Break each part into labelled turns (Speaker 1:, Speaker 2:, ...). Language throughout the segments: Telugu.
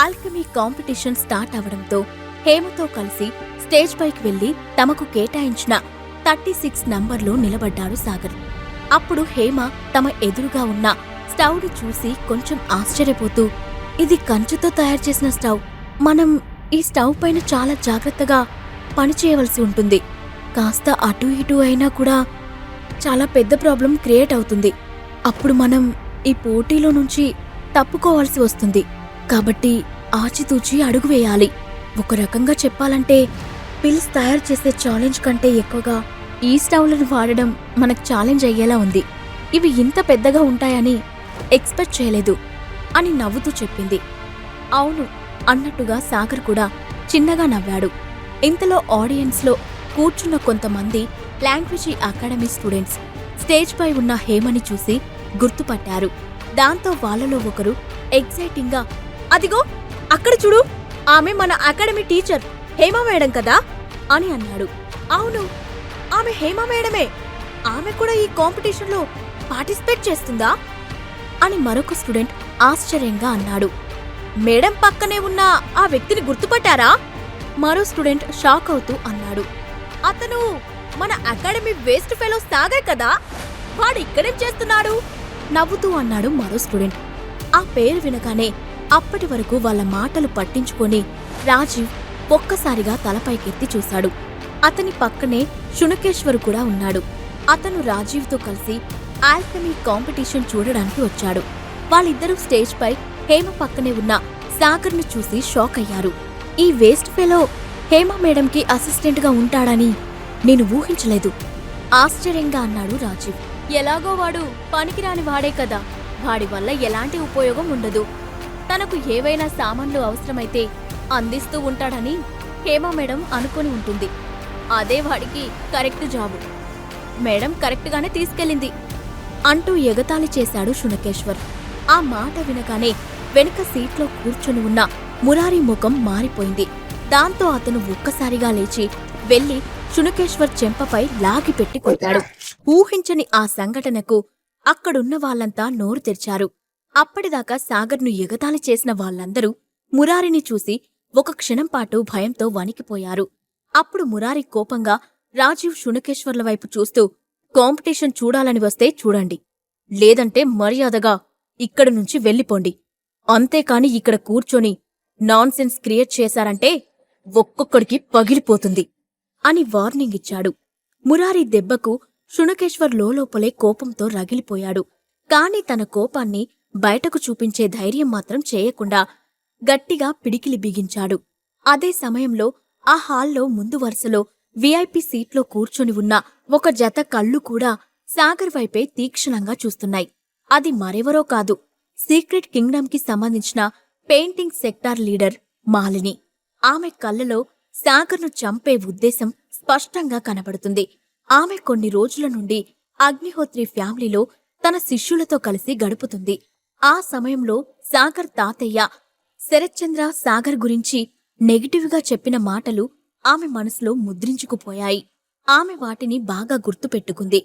Speaker 1: ఆల్కమీ కాంపిటీషన్ స్టార్ట్ అవడంతో హేమతో కలిసి స్టేజ్ పైకి వెళ్ళి తమకు కేటాయించిన థర్టీ సిక్స్ నంబర్లో నిలబడ్డాడు సాగర్. అప్పుడు హేమ తమ ఎదురుగా ఉన్న స్టవ్ను చూసి కొంచెం ఆశ్చర్యపోతూ ఇది కంచుతో తయారు చేసిన స్టవ్. మనం ఈ స్టవ్ పైన చాలా జాగ్రత్తగా పనిచేయవలసి ఉంటుంది. కాస్త అటు ఇటు అయినా కూడా చాలా పెద్ద ప్రాబ్లం క్రియేట్ అవుతుంది. అప్పుడు మనం ఈ పోటీలో నుంచి తప్పుకోవాల్సి వస్తుంది. కాబట్టి ఆచితూచి అడుగు వేయాలి. ఒక రకంగా చెప్పాలంటే పిల్స్ తయారు చేసే ఛాలెంజ్ కంటే ఎక్కువగా ఈ స్టవ్లను వాడడం మనకు ఛాలెంజ్ అయ్యేలా ఉంది. ఇవి ఇంత పెద్దగా ఉంటాయని ఎక్స్పెక్ట్ చేయలేదు అని నవ్వుతూ చెప్పింది. అవును అన్నట్టుగా సాగర్ కూడా చిన్నగా నవ్వాడు. ఇంతలో ఆడియన్స్లో కూర్చున్న కొంతమంది లాంగ్వేజీ అకాడమీ స్టూడెంట్స్ స్టేజ్పై ఉన్న హేమని చూసి గుర్తుపట్టారు. దాంతో వాళ్ళలో ఒకరు ఎగ్జైటింగ్గా అదిగో అక్కడ చూడు ఆమె మన అకాడమీ టీచర్ హేమ మేడం కదా? అని అన్నాడు. అవును ఆమె హేమ మేడమే. ఆమె కూడా ఈ కాంపిటీషన్లో పార్టిసిపేట్ చేస్తుందా? అని మరొక స్టూడెంట్ ఆశ్చర్యంగా అన్నాడు. మేడం పక్కనే ఉన్న ఆ వ్యక్తిని గుర్తుపట్టారా? మరో స్టూడెంట్ షాక్ అవుతూ అన్నాడు. అతను మన అకాడమీ వేస్ట్ ఫెలో సాగర్ కదా? వాడు ఇక్కడేం చేస్తున్నాడు? నవ్వుతూ అన్నాడు మరో స్టూడెంట్. ఆ పేరు వినగానే అప్పటి వరకు వాళ్ళ మాటలు పట్టించుకొని రాజీవ్ ఒక్కసారిగా తలపైకెత్తి చూశాడు. అతని పక్కనే శునకేశ్వర్ కూడా ఉన్నాడు. అతను రాజీవ్తో కలిసి ఆల్కమీ కాంపిటీషన్ చూడడానికి వచ్చాడు. వాళ్ళిద్దరూ స్టేజ్పై హేమ పక్కనే ఉన్న సాగర్ను చూసి షాక్ అయ్యారు. ఈ వేస్ట్ ఫెలో హేమ మేడంకి అసిస్టెంట్గా ఉంటాడని నేను ఊహించలేదు. ఆశ్చర్యంగా అన్నాడు రాజీవ్. ఎలాగో వాడు పనికిరాని వాడే కదా. వాడి వల్ల ఎలాంటి ఉపయోగం ఉండదు. తనకు ఏవైనా సామాన్లు అవసరమైతే అందిస్తూ ఉంటాడని హేమ మేడం అనుకొని ఉంటుంది. అదే వాడికి కరెక్ట్ జాబు. మేడం కరెక్ట్గానే తీసుకెళ్ళింది అంటూ ఎగతాళి చేశాడు శునకేశ్వర్ ఆ మాట వినగానే వెనుక సీట్లో కూర్చొని ఉన్న మురారి ముఖం మారిపోయింది. దాంతో అతను ఒక్కసారిగా లేచి వెళ్ళి శునకేశ్వర్ చెంపపై లాగిపెట్టి కొట్టాడు. ఊహించని ఆ సంఘటనకు అక్కడున్న వాళ్ళంతా నోరు తెరిచారు. అప్పటిదాకా సాగర్ను ఎగతాళి చేసిన వాళ్ళందరూ మురారిని చూసి ఒక క్షణం పాటు భయంతో వణికిపోయారు. అప్పుడు మురారి కోపంగా రాజీవ్ శునకేశ్వర్ల వైపు చూస్తూ కాంపిటీషన్ చూడాలని వస్తే చూడండి. లేదంటే మర్యాదగా ఇక్కడి నుంచి వెళ్ళిపోండి. అంతేకాని ఇక్కడ కూర్చొని నాన్సెన్స్ క్రియేట్ చేశారంటే ఒక్కొక్కడికి పగిలిపోతుంది అని వార్నింగ్ ఇచ్చాడు. మురారి దెబ్బకు శునకేశ్వర్ లోపలే కోపంతో రగిలిపోయాడు. కాని తన కోపాన్ని బయటకు చూపించే ధైర్యం మాత్రం చేయకుండా గట్టిగా పిడికిలి బిగించాడు. అదే సమయంలో ఆ హాల్లో ముందు వరుసలో విఐపి సీట్లో కూర్చొని ఉన్న ఒక జత కళ్ళు కూడా సాగర్ వైపే తీక్షణంగా చూస్తున్నాయి. అది మరెవరో కాదు సీక్రెట్ కింగ్డమ్కి సంబంధించిన పెయింటింగ్ సెక్టార్ లీడర్ మాలిని. ఆమె కళ్ళలో సాగర్ను చంపే ఉద్దేశం స్పష్టంగా కనబడుతుంది. ఆమె కొన్ని రోజుల నుండి అగ్నిహోత్రి ఫ్యామిలీలో తన శిష్యులతో కలిసి గడుపుతుంది. ఆ సమయంలో సాగర్ తాతయ్య శరత్చంద్ర సాగర్ గురించి నెగిటివ్గా చెప్పిన మాటలు ఆమె మనసులో ముద్రించుకుపోయాయి. ఆమె వాటిని బాగా గుర్తుపెట్టుకుంది.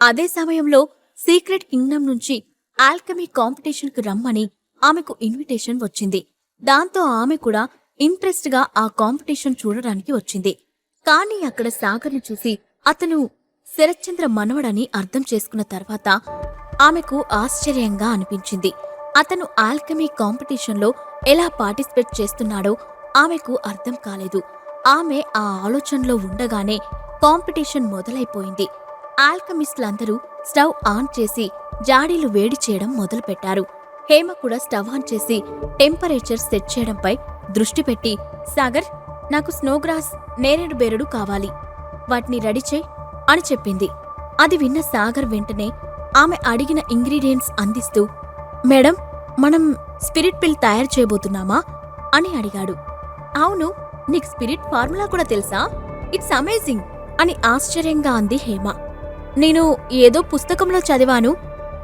Speaker 1: అదే సమయంలో సీక్రెట్ కింగ్డమ్ నుంచి ఆల్కమీ కాంపిటీషన్కు రమ్మని ఆమెకు ఇన్విటేషన్ వచ్చింది. దాంతో ఆమె కూడా ఇంట్రెస్ట్గా ఆ కాంపిటీషన్ చూడడానికి వచ్చింది. కానీ అక్కడ సాగర్ని చూసి అతను శరత్చంద్ర మనవడని అర్థం చేసుకున్న తర్వాత ఆమెకు ఆశ్చర్యంగా అనిపించింది. అతను ఆల్కమీ కాంపిటీషన్లో ఎలా పార్టిసిపేట్ చేస్తున్నాడో ఆమెకు అర్థం కాలేదు. ఆమె ఆ ఆలోచనలో ఉండగానే కాంపిటీషన్ మొదలైపోయింది. ఆల్కమిస్టులందరూ స్టవ్ ఆన్ చేసి జాడీలు వేడి చేయడం మొదలుపెట్టారు. హేమ కూడా స్టవ్ ఆన్ చేసి టెంపరేచర్ సెట్ చేయడంపై దృష్టి పెట్టి సాగర్ నాకు స్నోగ్రాస్ నేరేడు బేరుడు కావాలి. వాటిని రెడీ చేయి అని చెప్పింది. అది విన్న సాగర్ వెంటనే ఆమె అడిగిన ఇంగ్రీడియంట్స్ అందిస్తూ మేడం మనం స్పిరిట్ పిల్ తయారు చేయబోతున్నామా? అని అడిగాడు. అవును నీకు స్పిరిట్ ఫార్ములా కూడా తెలుసా? ఇట్స్ అమేజింగ్ అని ఆశ్చర్యంగా అంది హేమ. నేను ఏదో పుస్తకంలో చదివాను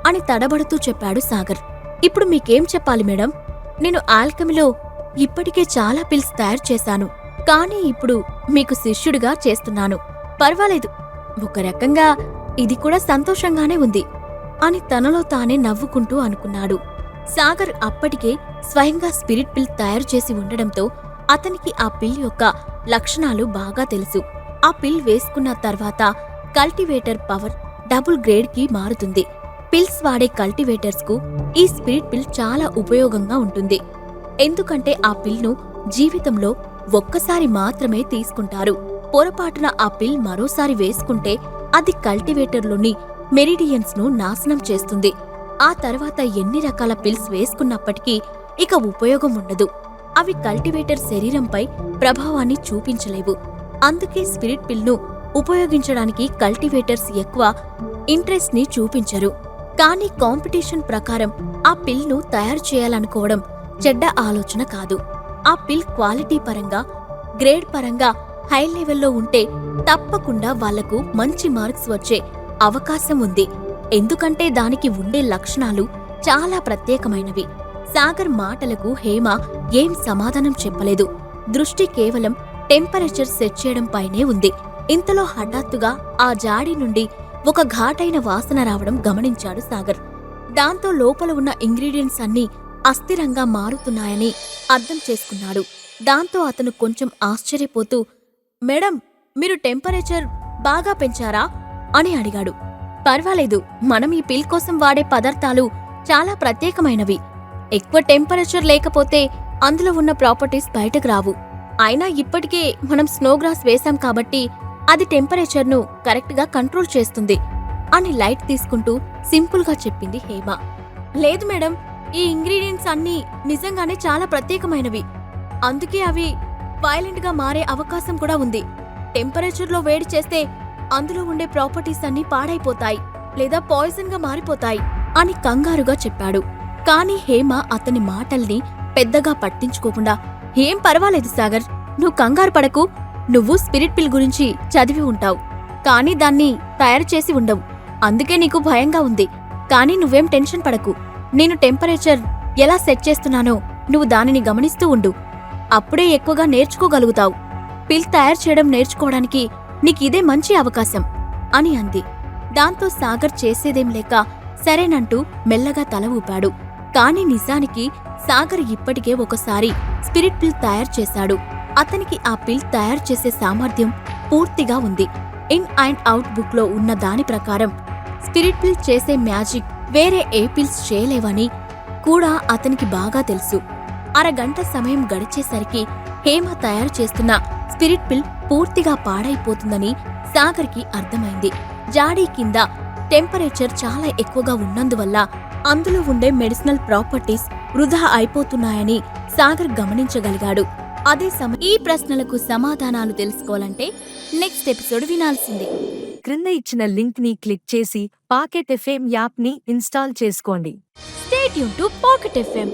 Speaker 1: అని తడబడుతూ చెప్పాడు సాగర్. ఇప్పుడు మీకేం చెప్పాలి మేడం? నేను ఆల్కమిలో ఇప్పటికే చాలా పిల్స్ తయారు చేశాను. కానీ ఇప్పుడు మీకు శిష్యుడిగా చేస్తున్నాను. పర్వాలేదు. ఒక రకంగా ఇది కూడా సంతోషంగానే ఉంది. అని తనలో తానే నవ్వుకుంటూ అనుకున్నాడు. సాగర్ అప్పటికే స్వయంగా స్పిరిట్ పిల్ తయారు చేసి ఉండడంతో అతనికి ఆ పిల్ యొక్క లక్షణాలు బాగా తెలుసు. ఆ పిల్ వేసుకున్న తర్వాత కల్టివేటర్ పవర్ డబుల్ గ్రేడ్కి మారుతుంది. పిల్స్ వాడే కల్టివేటర్స్కు ఈ స్పిరిట్ పిల్ చాలా ఉపయోగంగా ఉంటుంది. ఎందుకంటే ఆ పిల్ను జీవితంలో ఒక్కసారి మాత్రమే తీసుకుంటారు. పొరపాటున ఆ పిల్ మరోసారి వేసుకుంటే అది కల్టివేటర్లోని మెరిడియన్స్ను నాశనం చేస్తుంది. ఆ తర్వాత ఎన్ని రకాల పిల్స్ వేసుకున్నప్పటికీ ఇక ఉపయోగం ఉండదు అవి కల్టివేటర్ శరీరంపై ప్రభావాన్ని చూపించలేవు. అందుకే స్పిరిట్ పిల్ను ఉపయోగించడానికి కల్టివేటర్స్ ఎక్కువ ఇంట్రెస్ట్ని చూపించరు. కానీ కాంపిటీషన్ ప్రకారం ఆ పిల్ను తయారు చేయాలనుకోవడం చెడ్డ ఆలోచన కాదు. ఆ పిల్ క్వాలిటీ పరంగా గ్రేడ్ పరంగా హై లెవెల్లో ఉంటే తప్పకుండా వాళ్ళకు మంచి మార్క్స్ వచ్చే అవకాశం ఉంది. ఎందుకంటే దానికి ఉండే లక్షణాలు చాలా ప్రత్యేకమైనవి. సాగర్ మాటలకు హేమ ఏం సమాధానం చెప్పలేదు. దృష్టి కేవలం టెంపరేచర్ సెట్ చేయడం పైనే ఉంది. ఇంతలో హఠాత్తుగా ఆ జాడి నుండి ఒక ఘాటైన వాసన రావడం గమనించాడు సాగర్. దాంతో లోపల ఉన్న ఇంగ్రీడియంట్స్ అన్నీ అస్థిరంగా మారుతున్నాయని అర్థం చేసుకున్నాడు. దాంతో అతను కొంచెం ఆశ్చర్యపోతూ మేడం మీరు టెంపరేచర్ బాగా పెంచారా? అని అడిగాడు. పర్వాలేదు మనం ఈ పిల్ కోసం వాడే పదార్థాలు చాలా ప్రత్యేకమైనవి. ఎక్కువ టెంపరేచర్ లేకపోతే అందులో ఉన్న ప్రాపర్టీస్ బయటకు రావు. అయినా ఇప్పటికే మనం స్నోగ్రాస్ వేశాం కాబట్టి అది టెంపరేచర్ను కరెక్ట్గా కంట్రోల్ చేస్తుంది అని లైట్ తీసుకుంటూ సింపుల్గా చెప్పింది హేమ. లేదు మేడం ఈ ఇంగ్రీడియంట్స్ అన్నీ నిజంగానే చాలా ప్రత్యేకమైనవి. అందుకే అవి వైలెంట్గా మారే అవకాశం కూడా ఉంది. టెంపరేచర్లో వేడి చేస్తే అందులో ఉండే ప్రాపర్టీస్ అన్నీ పాడైపోతాయి లేదా పాయిజన్గా మారిపోతాయి అని కంగారుగా చెప్పాడు. కాని హేమ అతని మాటల్ని పెద్దగా పట్టించుకోకుండా ఏం పర్వాలేదు సాగర్ నువ్వు కంగారు పడకు. నువ్వు స్పిరిట్ పిల్ గురించి చదివి ఉంటావు. కానీ దాన్ని తయారు చేసి ఉండవు. అందుకే నీకు భయంగా ఉంది. కానీ నువ్వేం టెన్షన్ పడకు. నేను టెంపరేచర్ ఎలా సెట్ చేస్తున్నానో నువ్వు దానిని గమనిస్తూ ఉండు. అప్పుడే ఎక్కువగా నేర్చుకోగలుగుతావు. పిల్ తయారు చేయడం నేర్చుకోవడానికి నీకిదే మంచి అవకాశం అని అంది. దాంతో సాగర్ చేసేదేం లేక సరేనంటూ మెల్లగా తల ఊపాడు. కాని నిజానికి సాగర్ ఇప్పటికే ఒకసారి స్పిరిట్ పిల్ తయారు చేశాడు. అతనికి ఆ పిల్ తయారు చేసే సామర్థ్యం పూర్తిగా ఉంది. ఇన్ అండ్ అవుట్ బుక్లో ఉన్న దాని ప్రకారం స్పిరిట్ పిల్ చేసే మ్యాజిక్ వేరే ఏ పిల్స్ చేయలేవని కూడా అతనికి బాగా తెలుసు. అరగంట సమయం గడిచేసరికి హేమ తయారు చేస్తున్న స్పిరిట్ పిల్ పూర్తిగా పాడైపోతుందని సాగర్కి అర్థమైంది. జాడీ కింద టెంపరేచర్ చాలా ఎక్కువగా ఉన్నందువల్ల అందులో ఉండే మెడిసినల్ ప్రాపర్టీస్ వృధా అయిపోతున్నాయని సాగర్ గమనించగలిగాడు. అదే సమయం ఈ ప్రశ్నలకు సమాధానాలు తెలుసుకోవాలంటే నెక్స్ట్ ఎపిసోడ్ వినాల్సిందే.
Speaker 2: క్రింద ఇచ్చిన లింక్ని క్లిక్ చేసి పాకెట్ ఎఫ్ఎం యాప్ని ఇన్స్టాల్ చేసుకోండి.
Speaker 1: స్టేట్ యూన్ టు పాకెట్ ఎఫ్ఎం